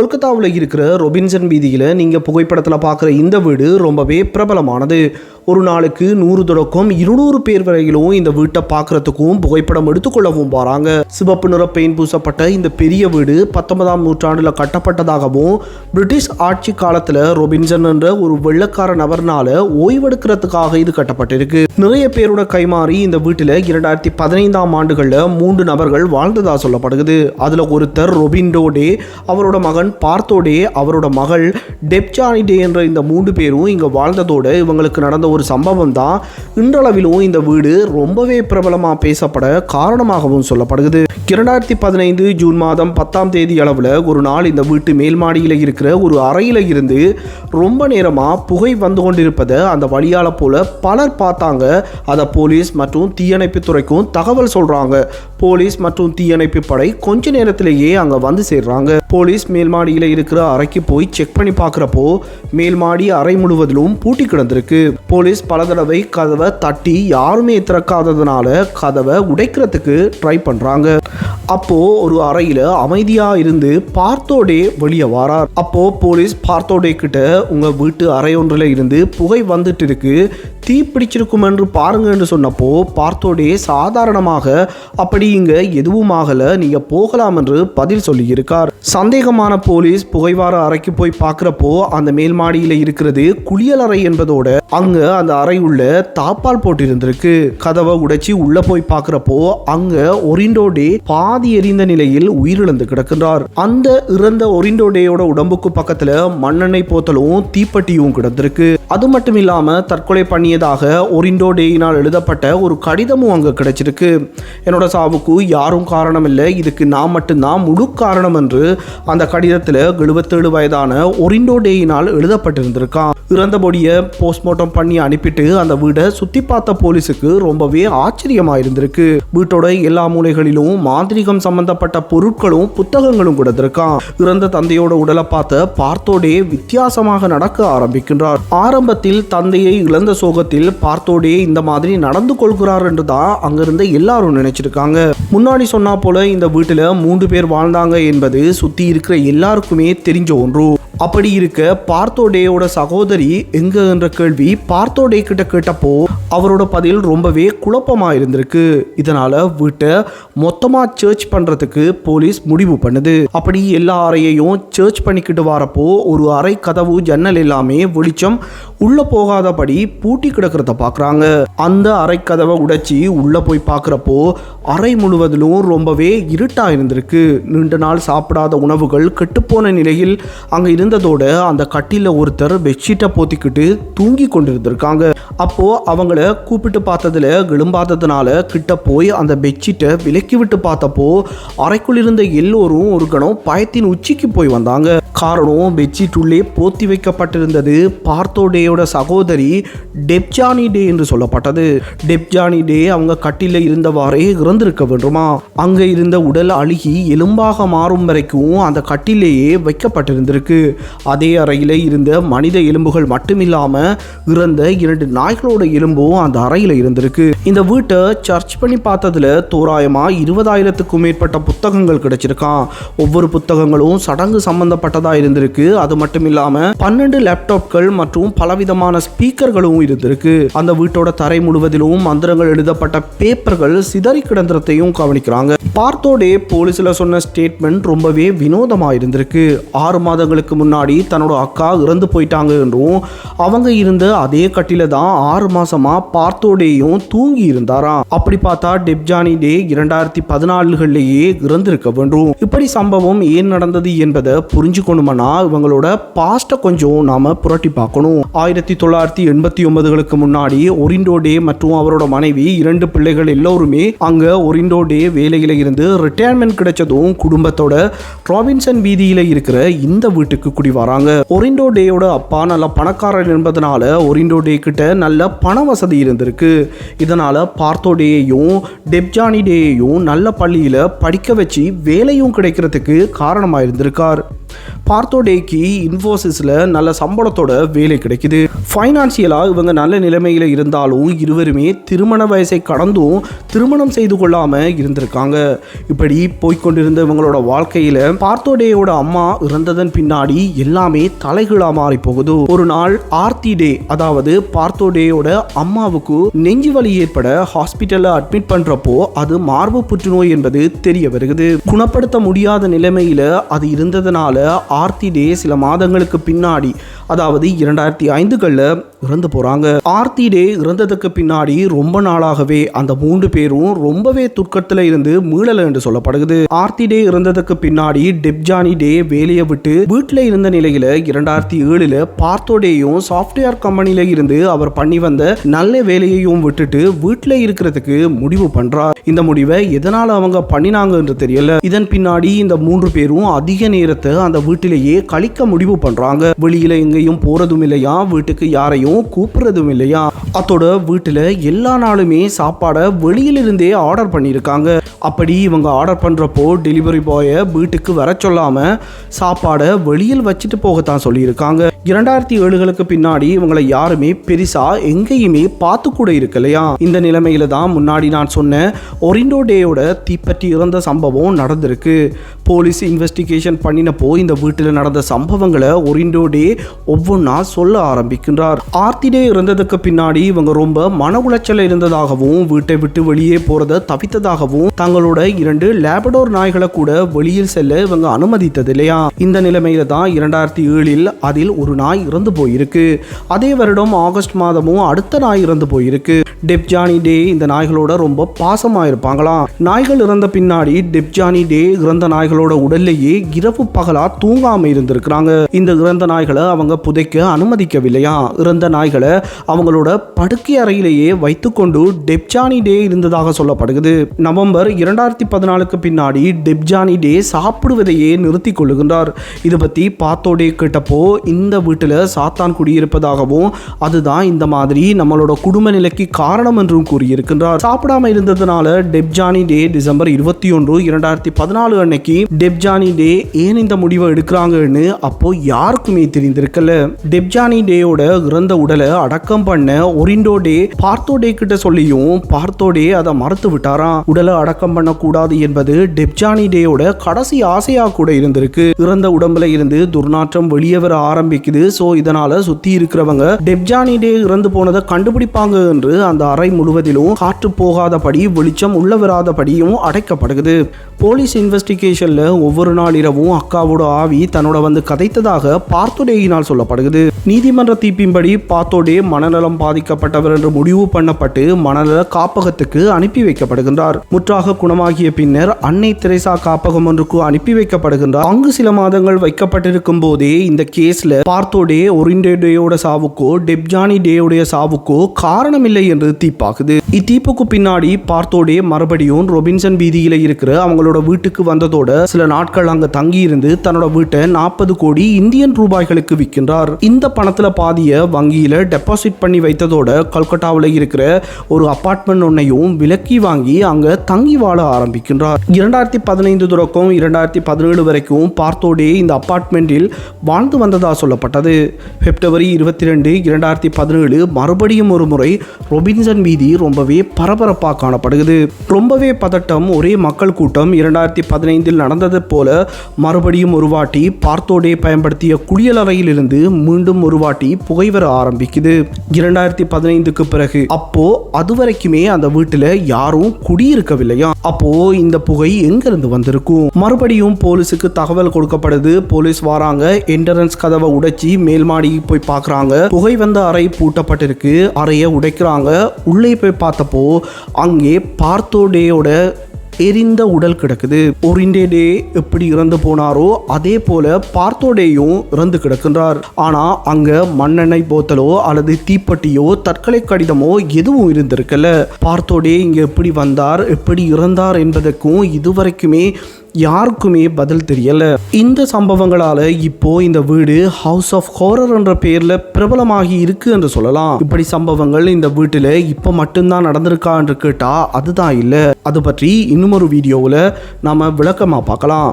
கொல்கத்தாவில் இருக்கிற ரொபின்சன் வீதியில் நீங்கள் புகைப்படத்தில் பார்க்குற இந்த வீடு ரொம்பவே பிரபலமானது. ஒரு நாளுக்கு நூறு தொடக்கம் இருநூறு பேர் வரையிலும் இந்த வீட்டை பார்க்கறதுக்கும் புகைப்படம் எடுத்துக்கொள்ளவும் போகிறாங்க சிவப்பு நிற பெயிண்ட் பூசப்பட்ட இந்த பெரிய வீடு பத்தொன்பதாம் நூற்றாண்டில் கட்டப்பட்டதாகவும் பிரிட்டிஷ் ஆட்சி காலத்தில் ரொபின்சன் என்ற ஒரு வெள்ளக்கார நபர்னால ஓய்வெடுக்கிறதுக்காக இது கட்டப்பட்டிருக்கு. நிறைய பேரோட கைமாறி இந்த வீட்டில் இரண்டாயிரத்தி பதினைந்தாம் ஆண்டுகளில் மூன்று நபர்கள் வாழ்ந்ததா சொல்லப்படுகிறது. அதில் ஒருத்தர் ரொபின்டோடே அவரோட மகன் பார்த்தோடே அவரோட மகள் டெப்சானி டே என்ற இந்த மூன்று பேரும் இங்கே வாழ்ந்ததோட இவங்களுக்கு நடந்த ஒரு சம்பவம் தான் இன்றளவிலும் இந்த வீடு ரொம்பவே பிரபலமாக பேசப்பட காரணமாகவும் சொல்லப்படுகிறது. இரண்டாயிரத்தி பதினைந்து ஜூன் மாதம் பத்தாம் தேதி அளவில் ஒரு நாள் இந்த வீட்டு மேல் மாடியில் இருக்கிற ஒரு அறையில் இருந்து ரொம்ப நேரமாக புகை வந்து கொண்டிருப்பதை அந்த வழியால் போல பலர் பார்த்தாங்க. அதை போலீஸ் மற்றும் தீயணைப்பு துறைக்கும் தகவல் சொல்கிறாங்க போலீஸ் மற்றும் தீயணைப்பு படை கொஞ்ச நேரத்திலேயே அங்கே வந்து சேர்றாங்க. போலீஸ் மேல் மாடியில் இருக்கிற அறைக்கு போய் செக் பண்ணி பார்க்குறப்போ மேல் மாடி அறை முழுவதிலும் பூட்டி கிடந்திருக்கு. போலீஸ் பல தடவை கதவை தட்டி யாருமே திறக்காததுனால கதவை உடைக்கிறதுக்கு ட்ரை பண்ணுறாங்க அப்போது ஒரு அறையில் அமைதியாக இருந்து பார்த்தோடே வெளியே வாரார். அப்போது போலீஸ் பார்த்தோடே கிட்ட உங்கள் வீட்டு அறையொன்றில் இருந்து புகை வந்துட்டு இருக்கு. தீ பிடிச்சிருக்கும் என்று பாருங்க என்று சொன்னப்போ பார்த்தோடே சாதாரணமாக அப்படி இங்க எதுவும் ஆகல நீங்க போகலாம் என்று பதில் சொல்லியிருக்கார் சந்தேகமான போலீஸ் புகைவார அறைக்கு போய் பார்க்குறப்போ அந்த மேல் மாடியில் இருக்கிறது குளியல் அறை என்பதோட அங்க அந்த அறை உள்ள தாப்பால் போட்டிருந்திருக்கு. கதவை உடைச்சி உள்ள போய் பார்க்குறப்போ அங்க ஒரிண்டோடே பாதி எரிந்த நிலையில் உயிரிழந்து கிடக்கின்றார். அந்த இறந்த ஒரிண்டோடேயோட உடம்புக்கு பக்கத்துல மண்ணெண்ணெய் போத்தலும் தீப்பெட்டியும் கிடந்திருக்கு. அது மட்டும் இல்லாம தற்கொலை பண்ணி பண்ணியதாக ஒரிண்டோ டேயினால் எழுதப்பட்ட ஒரு கடிதமும் அங்கே கிடைச்சிருக்கு. என்னோட சாவுக்கு யாரும் காரணம் இல்லை இதுக்கு நான் மட்டும்தான் முழு காரணம் என்று அந்த கடிதத்தில் எழுபத்தேழு வயதான ஒரிண்டோ டேயினால் எழுதப்பட்டிருந்திருக்கான். இறந்த பொடியை போஸ்ட்மார்ட்டம் பண்ணி அனுப்பிட்டு அந்த வீடை சுற்றி பார்த்த போலீஸுக்கு ரொம்பவே ஆச்சரியமாக இருந்திருக்கு வீட்டோட எல்லா மூலைகளிலும் மாந்திரிகம் சம்பந்தப்பட்ட பொருட்களும் புத்தகங்களும் கொடுத்திருக்கான். இறந்த தந்தையோட உடலை பார்த்த பார்த்தோடே வித்தியாசமாக நடக்க ஆரம்பிக்கின்றார். ஆரம்பத்தில் தந்தையை இழந்த சோக சோகத்தில் பார்த்தோடே இந்த மாதிரி நடந்து கொள்கிறார் என்று தான் அங்கிருந்த எல்லாரும் நினைச்சிருக்காங்க. முன்னாடி சொன்னா போல இந்த வீட்டில் மூன்று பேர் வாழ்ந்தாங்க என்பது சுத்தி இருக்கிற எல்லாருக்குமே தெரிஞ்ச ஒன்று. அப்படி இருக்க பார்த்தோடேயோட சகோதரி எங்க என்ற கேள்வி பார்த்தோடே கிட்ட கேட்டப்போ அவரோட பதில் ரொம்பவே குழப்பமா இருந்திருக்கு இதனால வீட்டை மொத்தமா சர்ச் பண்றதுக்கு போலீஸ் முடிவு பண்ணுது. அப்படி எல்லா அறையையும் சர்ச் பண்ணிக்கிட்டு வரப்போ ஒரு அறை கதவு ஜன்னல் எல்லாமே வெளிச்சம் உள்ள போகாதபடி பூட்டி கிடக்கிறத பார்க்குறாங்க அந்த அறை கதவை உடைச்சி உள்ள போய் பார்க்குறப்போ அறை முழுவதிலும் ரொம்பவே இருட்டா இருந்திருக்கு நீண்ட நாள் சாப்பிடாத உணவுகள் கெட்டுப்போன நிலையில் அங்க இறந்ததோட அந்த கட்டில ஒருத்தர் பெட்ஷீட்டை போத்திக்கிட்டு தூங்கி கொண்டிருந்திருக்காங்க. அப்போ அவங்கள கூப்பிட்டு பார்த்ததுல எழும்பாததுனால கிட்ட போய் அந்த பெட்ஷீட்டை விலக்கி விட்டு பார்த்தப்போ அறைக்குள் இருந்த எல்லோரும் ஒரு கணம் பயத்தின் உச்சிக்கு போய் வந்தாங்க. காரணம் பெட்ஷீட் உள்ளே போத்தி வைக்கப்பட்டிருந்தது பார்த்தோடேயோட சகோதரி டெப்ஜானி டே என்று சொல்லப்பட்டது. டெப்ஜானி டே அவங்க கட்டில இருந்தவாறே இறந்திருக்க வேண்டுமா? அங்க இருந்த உடல் அழுகி எலும்பாக மாறும் வரைக்கும் அந்த கட்டிலேயே வைக்கப்பட்டிருந்திருக்கு. அதே அறையில் இருந்த மனித எலும்புகள் மட்டுமில்லாமல் இறந்த இரண்டு நாய்களோட எலும்பும் அந்த அறையில் இருந்திருக்கு. இந்த வீட்டை சர்ச் பண்ணி பார்த்ததுல தோராயமா இருபதாயிரத்துக்கும் மேற்பட்ட புத்தகங்கள் கிடைச்சிருக்கான் ஒவ்வொரு புத்தகங்களும் சடங்கு சம்பந்தப்பட்டதா இருந்திருக்கு. அது மட்டும் இல்லாம பன்னெண்டு லேப்டாப்கள் மற்றும் பலவிதமான ஸ்பீக்கர்களும் இருந்திருக்கு. அந்த வீட்டோட தரை முழுவதிலும் மந்திரங்கள் எழுதப்பட்ட பேப்பர்கள் சிதறி கிடந்ததையும் கவனிக்கிறாங்க. பார்த்தோடே போலீஸ்ல சொன்ன ஸ்டேட்மெண்ட் ரொம்பவே வினோதமா இருந்திருக்கு. ஆறு மாதங்களுக்கு முன்னாடி தன்னோட அக்கா இறந்து போயிட்டாங்க என்றும் அவங்க இருந்த அதே கட்டில தான் ஆறு மாசமா பார்த்தோடேயும் தூங்கி இருந்தாராம். அப்படி பார்த்தா டெப்ஜானி டே இரண்டாயிரத்தி பதினாலுகள்லேயே இறந்திருக்க வேண்டும். இப்படி சம்பவம் ஏன் நடந்தது என்பதை புரிஞ்சுக்கணும்னா இவங்களோட பாஸ்ட்டை கொஞ்சம் நாம புரட்டி பார்க்கணும். ஆயிரத்தி தொள்ளாயிரத்தி எண்பத்தி ஒன்பதுகளுக்கு முன்னாடி ஒரிண்டோ டே மற்றும் அவரோட மனைவி இரண்டு பிள்ளைகள் எல்லோருமே அங்கே ஒரிண்டோ டே வேலையில் இருந்து ரிட்டையர்மெண்ட் கிடைச்சதும் குடும்பத்தோட ராபின்சன் வீதியில் இருக்கிற இந்த வீட்டுக்கு குடி வராங்க. ஒரிண்டோ டேயோட அப்பா நல்ல பணக்காரர் என்பதனால ஒரிண்டோ டே கிட்ட நல்ல பண வசதி இருந்திருக்கு. இதனால் பார்த்தோ டேயையும் டெப்ஜானி டேயையும் நல்ல பள்ளியில் படிக்க வச்சு வேலையும் கிடைக்கிறதுக்கு காரணமாக இருந்திருக்கார். பார்த்தோடேக்கு இன்ஃபோசிஸில் நல்ல சம்பளத்தோட வேலை கிடைக்குது. ஃபைனான்சியலாக இவங்க நல்ல நிலைமையில் இருந்தாலும் இருவருமே திருமண வயசை கடந்தும் திருமணம் செய்து கொள்ளாமல் இருந்திருக்காங்க. இப்படி போய்கொண்டிருந்த இவங்களோட வாழ்க்கையில் பார்த்தோடேயோட அம்மா இறந்ததன் பின்னாடி எல்லாமே தலைகீழாக மாறி போகுது. ஒரு நாள் ஆர்த்தி டே அதாவது பார்த்தோடேயோட அம்மாவுக்கு நெஞ்சு வலி ஏற்பட ஹாஸ்பிட்டலில் அட்மிட் பண்ணுறப்போ அது மார்பு புற்றுநோய் என்பது தெரிய வருகிறது குணப்படுத்த முடியாத நிலைமையில் அது இருந்ததுனால ஆர்த்தி டே சில மாதங்களுக்கு பின்னாடி அதாவது இரண்டாயிரத்தி ஐந்துகளில் இறந்து போகிறாங்க ஆர்த்தி டே இறந்ததுக்கு பின்னாடி ரொம்ப நாளாகவே அந்த மூன்று பேரும் ரொம்பவே துர்க்கத்தில் இருந்து மீளலை என்று சொல்லப்படுகிறது. ஆர்த்தி டே இறந்ததுக்கு பின்னாடி டெப்ஜானி டே வேலையை விட்டு வீட்டில் இருந்த நிலையில் இரண்டாயிரத்தி ஏழில் பார்த்தோடேயும் சாஃப்ட்வேர் கம்பெனியில் இருந்து அவர் பண்ணி வந்த நல்ல வேலையையும் விட்டுட்டு வீட்டில் இருக்கிறதுக்கு முடிவு பண்ணுறார் இந்த முடிவை எதனால் அவங்க பண்ணினாங்கன்னு தெரியல. இதன் பின்னாடி இந்த மூன்று பேரும் அதிக நேரத்தை அந்த வீட்டு வீட்டிலேயே கழிக்க முடிவு பண்றாங்க. வெளியில எங்கேயும் போறதும் இல்லையா? வீட்டுக்கு யாரையும் கூப்பிடுறதும் இல்லையா? அதோட வீட்டில் எல்லா நாளுமே சாப்பாடை வெளியிலிருந்தே ஆர்டர் பண்ணியிருக்காங்க. அப்படி இவங்க ஆர்டர் பண்ணுறப்போ டெலிவரி பாயை வீட்டுக்கு வர சொல்லாமல் சாப்பாடை வெளியில் வச்சுட்டு போகத்தான் சொல்லியிருக்காங்க. இரண்டாயிரத்தி ஏழுகளுக்கு பின்னாடி இவங்களை யாருமே பெருசாக எங்கேயுமே பார்த்து கூட இருக்கலையா? இந்த நிலைமையில தான் முன்னாடி நான் சொன்ன ஒரிண்டோ டேயோட தீப்பற்றி இறந்த சம்பவம் நடந்திருக்கு. போலீஸ் இன்வெஸ்டிகேஷன் பண்ணினப்போ இந்த வீட்டில் நடந்த சம்பவங்களை ஒரிண்டோ டே ஒவ்வொன்றா சொல்ல ஆரம்பிக்கின்றார். ஆர்த்திடே இறந்ததுக்கு பின்னாடி இவங்க ரொம்ப மன உளைச்சல் இருந்ததாகவும் வீட்டை விட்டு வெளியே போறத தவித்ததாகவும் தங்களோட இரண்டு லேபடோர் நாய்களை கூட வெளியில் செல்ல இவங்க அனுமதித்தது இல்லையா இந்த நிலைமையில தான் இரண்டாயிரத்தி ஏழில் அதில் ஒரு நாய் இறந்து போயிருக்கு. அதே வருடம் ஆகஸ்ட் மாதமும் அடுத்த நாய் இறந்து போயிருக்கு. டெப்ஜானி டே இந்த நாய்களோட ரொம்ப பாசமாக இருப்பாங்களாம் நாய்கள் இறந்த பின்னாடி டெப்ஜானி டே இறந்த நாய்களோட உடல்லையே இரவு பகலா தூங்காம இருந்திருக்கிறாங்க. இந்த இறந்த நாய்களை அவங்க புதைக்க அனுமதிக்கவில்லையா? இறந்த நாய்களை அவங்களோட படுக்கை அறையிலேயே வைத்துக்கொண்டு டெப்ஜானி டே இருந்ததாக சொல்லப்படுகிறது. நவம்பர் இரண்டாயிரத்தி பதினாலுக்கு பின்னாடி டெப்ஜானி டே சாப்பிடுவதையே நிறுத்தி கொள்ளுகின்றார். இதை பற்றி பார்த்தோடே கேட்டப்போ இந்த வீட்டில் சாத்தான் குடியிருப்பதாகவும் அதுதான் இந்த மாதிரி நம்மளோட குடும்ப நிலைக்கு கா காரணம் என்றும் கூறியிருக்கின்றார். சாப்பிடாம இருந்ததுனால டெப்ஜானி டே டிசம்பர் இருபத்தி ஒன்று இரண்டாயிரத்தி பதினாலு அன்னைக்கு டெப்ஜானி டே ஏன் இந்த முடிவை எடுக்கிறாங்கன்னு அப்போ யாருக்குமே தெரிந்திருக்கல. டெப்ஜானி டேயோட இறந்த உடலை அடக்கம் பண்ண ஒரிண்டோ டே பார்த்தோ டே கிட்ட சொல்லியும் பார்த்தோ டே அதை மறுத்து விட்டாராம். உடலை அடக்கம் பண்ணக்கூடாது என்பது டெப்ஜானி டேயோட கடைசி ஆசையா கூட இருந்திருக்கு. இறந்த உடம்புல இருந்து துர்நாற்றம் வெளியே வர ஆரம்பிக்குது. ஸோ இதனால சுத்தி இருக்கிறவங்க டெப்ஜானி டே இறந்து போனதை கண்டுபிடிப்பாங்க என்று அந்த அறை முழுவதிலும் காற்று போகாதபடி வெளிச்சம் உள்ள வராதபடியும் அடைக்கப்படுகிறது. போலீஸ் இன்வெஸ்டிகேஷன்ல ஒவ்வொரு நாள் இரவும் அக்காவோட ஆவி தன்னோட வந்து கதைத்ததாக பார்த்தோடேயினால் சொல்லப்படுகிறது. நீதிமன்ற தீர்ப்பின்படி பார்த்தோடே மனநலம் பாதிக்கப்பட்டவர் என்று முடிவு பண்ணப்பட்டு மனநல காப்பகத்துக்கு அனுப்பி வைக்கப்படுகின்றார். முற்றாக குணமாகிய பின்னர் அன்னை திரேசா காப்பகம் ஒன்றுக்கு அனுப்பி வைக்கப்படுகின்றார். அங்கு சில மாதங்கள் வைக்கப்பட்டிருக்கும் போதே இந்த கேஸ்ல பார்த்தோடே ஒரிண்டே டேயோட சாவுக்கோ டெப்ஜானி டேயோடைய சாவுக்கோ காரணமில்லை என்று நிறுத்தி பார்க்குது இத்தீப்புக்கு பின்னாடி பார்த்தோடே மறுபடியும் ரொபின்சன் வீதியில இருக்கிற அவங்களோட வீட்டுக்கு வந்ததோட சில நாட்கள் அங்க தங்கி இருந்து தன்னோட வீட்டை நாற்பது கோடி இந்தியன் ரூபாய்களுக்கு விற்கின்றார். இந்த பணத்துல பாதிய வங்கியில டெபாசிட் பண்ணி வைத்ததோட கல்கட்டாவில் இருக்கிற ஒரு அபார்ட்மெண்ட் ஒன்னையும் விலக்கி வாங்கி அங்க தங்கி வாழ ஆரம்பிக்கின்றார். இரண்டாயிரத்தி பதினைந்து தொடக்கம் இரண்டாயிரத்தி பதினேழு வரைக்கும் பார்த்தோடே இந்த அபார்ட்மெண்ட்டில் வாழ்ந்து வந்ததா சொல்லப்பட்டது. பிப்ரவரி இருபத்தி ரெண்டு இரண்டாயிரத்தி பதினேழு மறுபடியும் ஒரு முறை ரொபின் ரொபின்சன் வீதி ரொம்பவே பரபரப்பாக காணப்படுகிறது. ரொம்பவே பதட்டம் ஒரே மக்கள் கூட்டம் இரண்டாயிரத்தி பதினைந்தில் நடந்தது போல மறுபடியும் ஒரு வாட்டி பார்த்தோடே பயன்படுத்திய குளியலறையிலிருந்து மீண்டும் ஒரு வாட்டி புகை வர ஆரம்பிக்குது. இரண்டாயிரத்தி பதினைந்துக்கு பிறகு அப்போ அதுவரைக்குமே அந்த வீட்டில் யாரும் குடியிருக்கவில்லையா? அப்போ இந்த புகை எங்கிருந்து வந்திருக்கும்? மறுபடியும் போலீஸுக்கு தகவல் கொடுக்கப்படுது. போலீஸ் வராங்க என்ட்ரன்ஸ் கதவை உடைச்சி மேல் போய் பார்க்குறாங்க. புகை வந்த அறை பூட்டப்பட்டிருக்கு அறையை உடைக்கிறாங்க. உள்ளே போய் பார்த்தப்போ அங்கே பார்த்தோடேயோட எரிந்த உடல் கிடக்குது. ஒரிண்டே டே எப்படி இறந்து போனாரோ அதே போல பார்த்தோடேயும் இறந்து கிடக்கின்றார். ஆனா அங்க மண்ணெண்ணெய் போத்தலோ அல்லது தீப்பெட்டியோ தற்கொலை கடிதமோ எதுவும் இருந்திருக்கல. பார்த்தோடே இங்க எப்படி வந்தார் எப்படி இறந்தார் என்பதற்கும் இதுவரைக்குமே யாருக்குமே பதில் தெரியல. இந்த சம்பவங்களால இப்போ இந்த வீடு ஹவுஸ் ஆஃப் ஹோரர் என்ற பெயர்ல பிரபலமாகி இருக்கு என்று சொல்லலாம். இப்படி சம்பவங்கள் இந்த வீட்டில் இப்போ மட்டும்தான் நடந்திருக்கா என்று கேட்டா அதுதான் இல்லை. அது பற்றி இன்னும் ஒரு வீடியோவில் நாம விளக்கமாக பார்க்கலாம்.